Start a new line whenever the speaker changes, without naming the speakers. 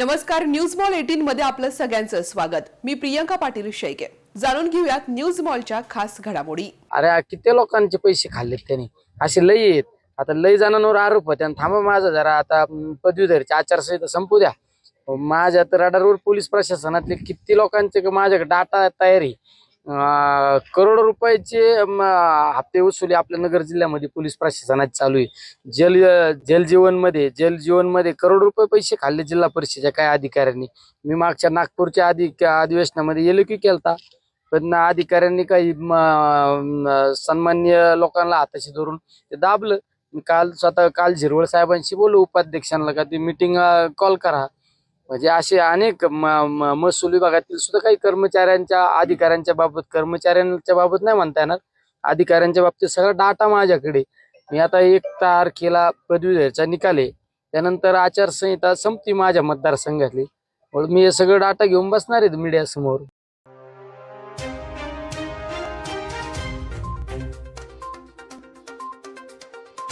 नमस्कार news mall eighteen मध्ये आपलं सगळ्यांचं स्वागत. मी प्रियंका पाटील शेळके. जाणून घेऊयात न्यूज मॉलच्या खास घडामोडी.
अरे आ- किती लोकांचे पैसे खाल्लेत त्यांनी? असे लई आहेत. आता लई जणांवर आरोप होते. आणि थांबा माझा जरा. आता अं, पदवीधरची आचारसंहिता संपू द्या. माझ्या तर रडारवर पोलीस प्रशासनातले किती लोकांचे क- माझ्याकडे डाटा तयारी. करोडो रुपयाचे हप्ते वसुली आपल्या नगर जिल्ह्यामध्ये पोलीस प्रशासनात चालू आहे. जल जल जीवनमध्ये जल जीवनमध्ये करोड रुपये पैसे खाल्ले जिल्हा परिषदेच्या काही अधिकाऱ्यांनी. मी मागच्या नागपूरच्या अधि अधिवेशनामध्ये येलो की केलता पण अधिकाऱ्यांनी काही सन्मान्य लोकांना हाताशी धरून ते दाबलं. मी काल स्वतः काल झिरवळ साहेबांशी बोलू उपाध्यक्षांना का ती मिटिंग कॉल करा. म्हणजे असे अनेक म- महसूल विभागातील सुद्धा काही कर्मचाऱ्यांच्या अधिकाऱ्यांच्या बाबत कर्मचाऱ्यांच्या बाबत नाही म्हणता येणार. अधिकाऱ्यांच्या बाबतीत सगळा डाटा माझ्याकडे. मी आता एक तारखेला पदवीधरचा निकाल आहे. त्यानंतर आचारसंहिता संपती माझ्या मतदारसंघातली. म्हणून मी हे सगळं डाटा घेऊन बसणार आहे मीडिया समोर.